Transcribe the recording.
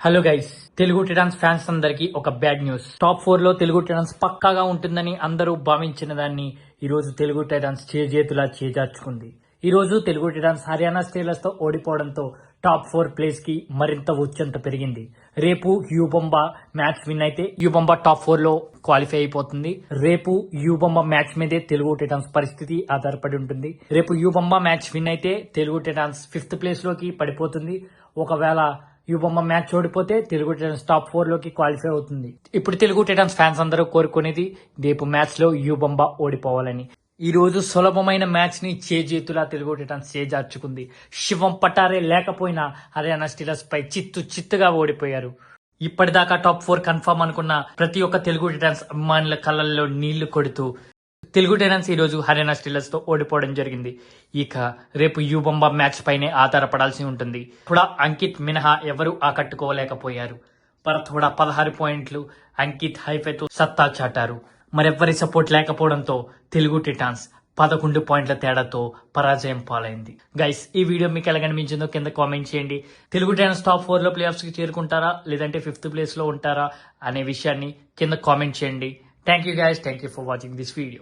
Hello guys Telugu titans fans అందరికి ఒక bad news top ఫోర్లో తెలుగు టిటాన్స్ పక్కాగా ఉంటుందని అందరూ భావించిన దాన్ని ఈ రోజు తెలుగు టైటాన్స్ చేజేతులా చేజార్చుకుంది. ఈ రోజు తెలుగు టిటాన్స్ హర్యానా స్టేలర్స్తో ఓడిపోవడంతో టాప్ ఫోర్ ప్లేస్కి మరింత ఉచ్చంత పెరిగింది. రేపు యూబొంబా మ్యాచ్ విన్ అయితే యూబొంబా టాప్ ఫోర్లో క్వాలిఫై అయిపోతుంది. రేపు యూబొంబ మ్యాచ్ మీదే తెలుగు టైటాన్స్ పరిస్థితి ఆధారపడి ఉంటుంది. రేపు యూబొంబ మ్యాచ్ విన్ అయితే తెలుగు టైటాన్స్ ఫిఫ్త్ ప్లేస్లోకి పడిపోతుంది. ఒకవేళ యూబొమ్మ మ్యాచ్ ఓడిపోతే తెలుగు టైటన్స్ టాప్ ఫోర్లోకి క్వాలిఫై అవుతుంది. ఇప్పుడు తెలుగు టైటన్స్ ఫ్యాన్స్ అందరూ కోరుకునేది రేపు మ్యాచ్లో యూబొంబ ఓడిపోవాలని. ఈ రోజు సులభమైన మ్యాచ్ని చేజేతులా తెలుగు టైటన్స్ చేజార్చుకుంది శివం పటారే లేకపోయినా హర్యానా స్టీలర్స్ పై చిత్తు చిత్తుగా ఓడిపోయారు. ఇప్పటిదాకా టాప్ ఫోర్ కన్ఫర్మ్ అనుకున్న ప్రతి ఒక్క తెలుగు టైటన్స్ అభిమానుల కళ్ళల్లో నీళ్ళు కొడుతూ తెలుగు టైటన్స్ ఈ రోజు హర్యానా స్టీలర్స్తో ఓడిపోవడం జరిగింది. ఇక రేపు యూబంబా మ్యాచ్ పైనే ఆధారపడాల్సి ఉంటుంది. కూడా అంకిత్ మినహా ఎవరూ ఆకట్టుకోలేకపోయారు. పరథోడా పదహారు పాయింట్లు అంకిత్ హైఫేతో సత్తా చాటారు. మరెవ్వరి సపోర్ట్ లేకపోవడంతో తెలుగు టిటాన్స్ పదకొండు పాయింట్ల తేడాతో పరాజయం పాలైంది. గైస్ ఈ వీడియో మీకు ఎలా కనిపించిందో కింద కామెంట్ చేయండి. తెలుగు టైటన్స్ టాప్ ఫోర్లో ప్లేఆఫ్స్కి చేరుకుంటారా? లేదంటే ఫిఫ్త్ ప్లేస్లో ఉంటారా? అనే విషయాన్ని కింద కామెంట్ చేయండి. Thank you guys thank you for watching this video.